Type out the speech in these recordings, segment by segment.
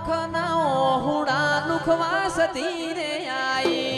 ઓખના ઓહુડા નુખવા સતી રે આઈ.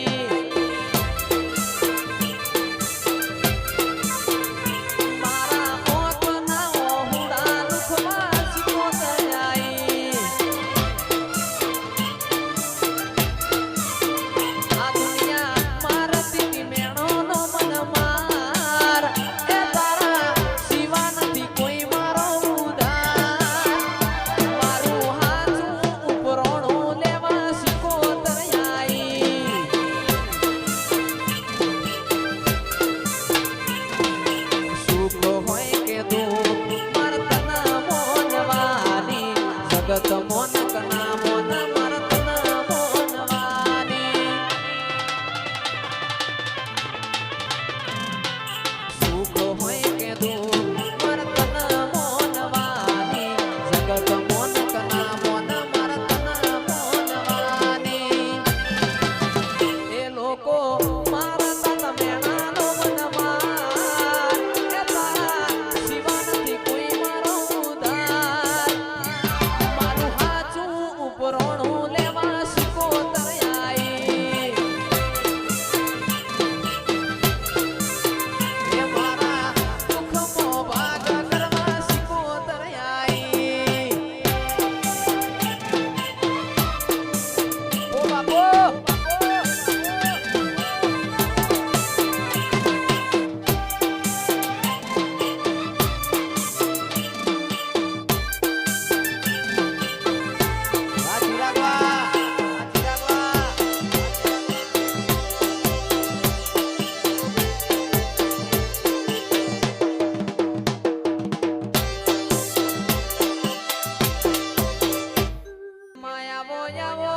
યાવો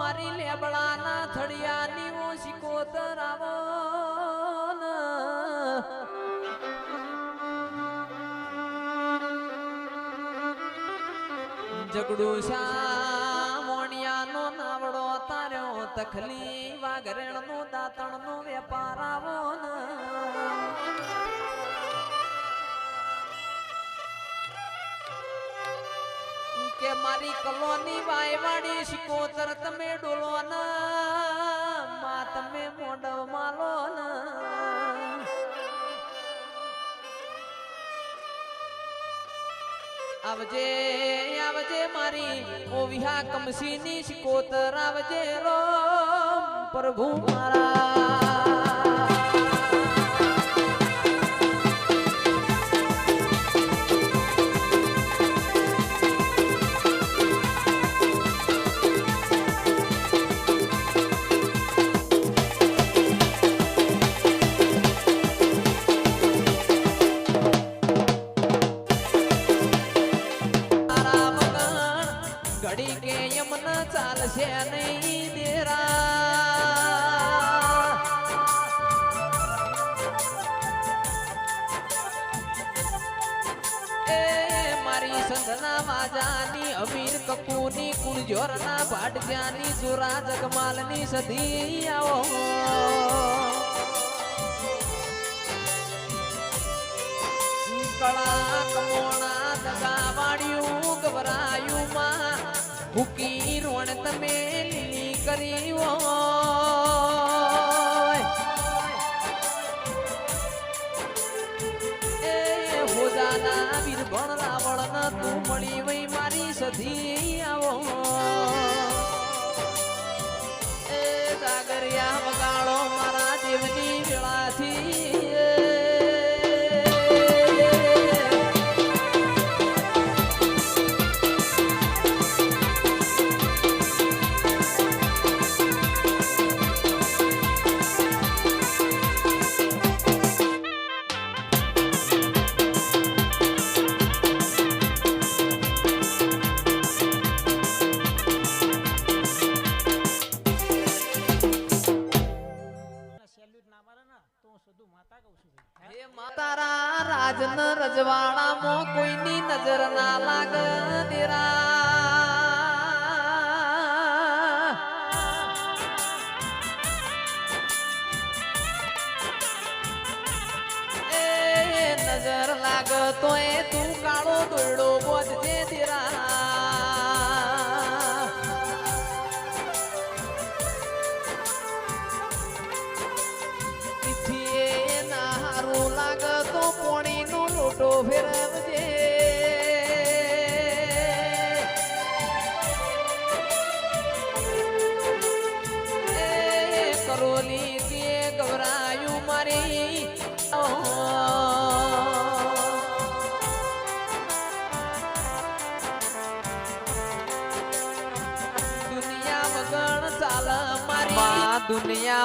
મારી લેબડાના થડિયાની ઓ સિકોતર આવો. જગડું શા મોણિયાનો નાવડો તાર્યો, તખલી વાઘરેણનો દાતણનો વેપાર આવો ન. મારી કલોની વાયવાડી શિકોતર તમે ડોલો માં તમે મોડવ માલો આવજે આવજે મારી ઓ વિહા કમસીની શિકોતર, આવજે રો પ્રભુ મારા ચાલશે નહીં દેરા. એ મારી સંધના માજાની અમીર કપૂરની કુળજોરના ભાટજાની સુરા જગમાલની સધી આવો કળા કમોણા તમે લીલી કરી એ હોજાના વીર ભણ રાવણ તું મળી વઈ મારી સધી. એ નજર લાગ તો એ તું કાળો દોયડો બોધજે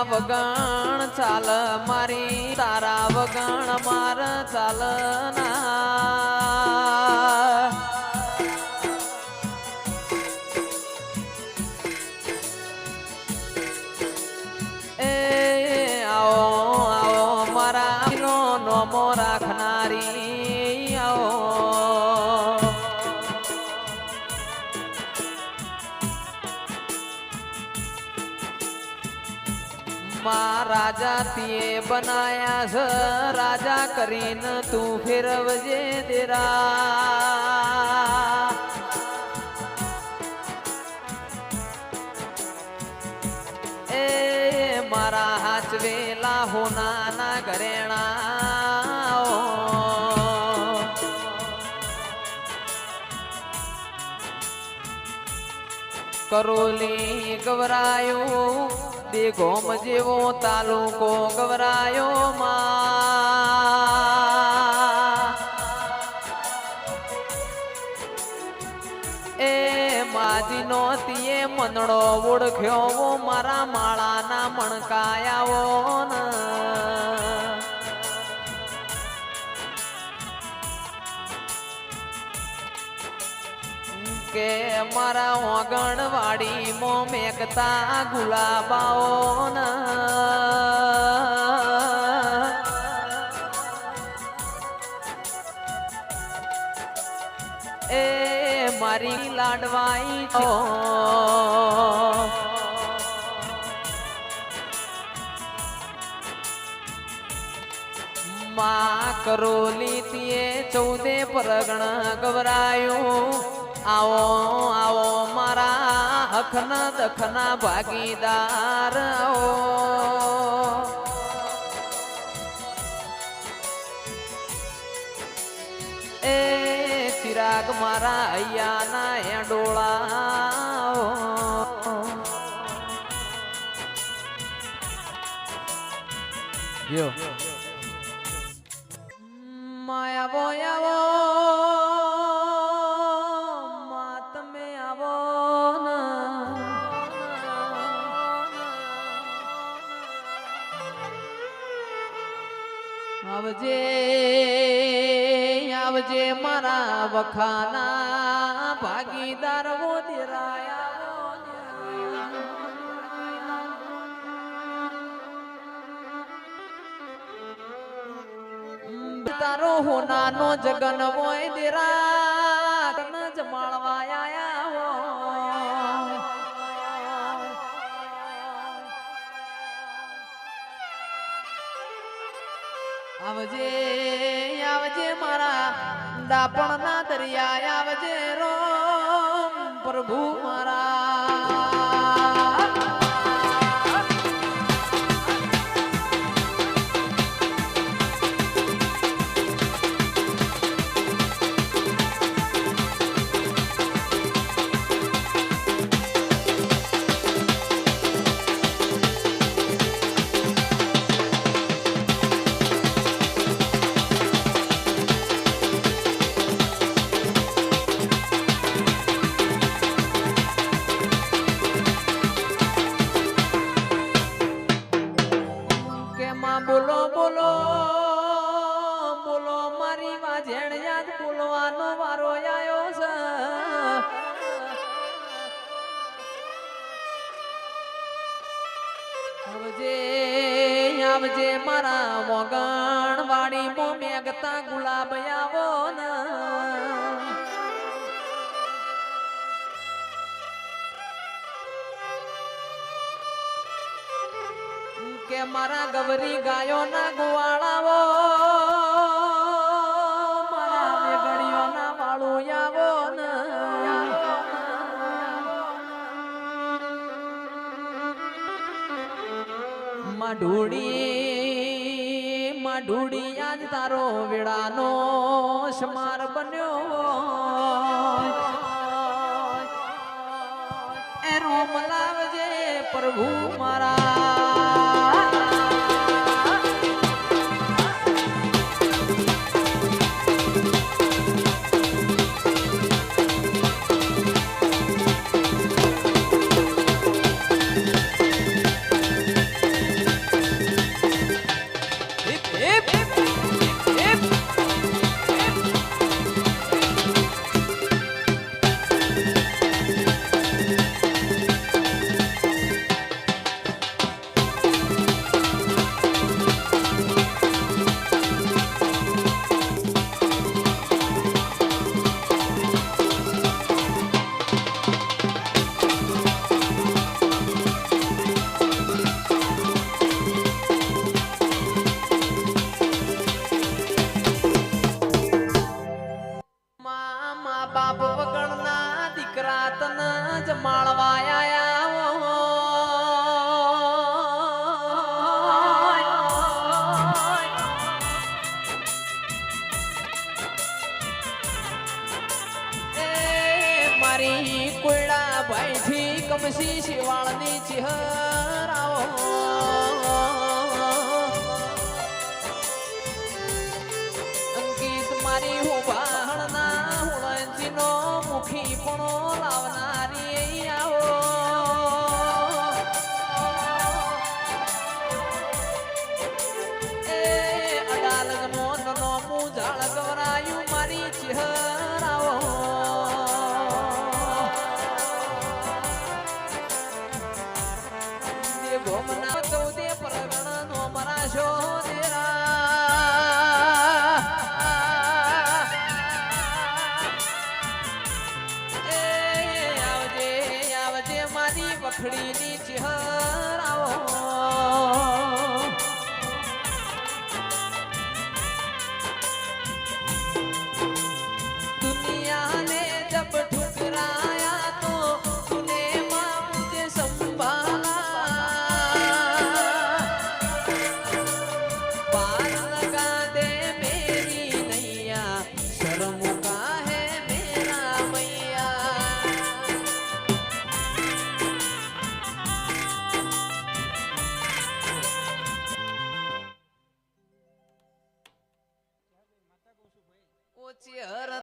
દુનિયા વગણ ચાલ મારી તારા વગણ માર ચાલ માં રાજા તીએ બનાયા છે રાજા કરીને તું ફેરવજે દેરા એ મારા હાચવેલા હોનાના ઘરેણા કરોલી ગવરાયો દેગોમ જેવો તાલુકો ગવરાયો માં. એ માજીનો તીએ મનડો ઓળખ્યો મારા માળાના મણકાયાઓ ન. કે મારા ઓગણવાડી મો મેકતા ગુલાબાઓ એ મારી લાડવાઈ છો. માં કરોલી તીએ ચૌદે પરગણ ગવરાયું. આવો આવો મારા અખના દખના ભાગીદાર આવો. એ ચિરાગ મારા અયાના એંડોળા યો આવજે આવજે મારા વખાના ભાગીદાર તારો હોનાનો જગન હોય દેરા જ જમાળવા આવજે આવજે મારા દાપણના દરિયા આવજે રોમ પ્રભુ મારા. મેગતા ગુલાબ આવો કે મારા ગવરી ગાયો ના ગોવાળાવો મારા ના. માં ઢોળી માં ઢૂડી આજ તારો વેળાનો સમાર બન્યો એ રોમ લાવજે પ્રભુ મારા. થી કમસી શિવાળની ચિહરાવો અંકિત મારી હું બાહણના હુળંચીનો મુખી પણ લાવનારી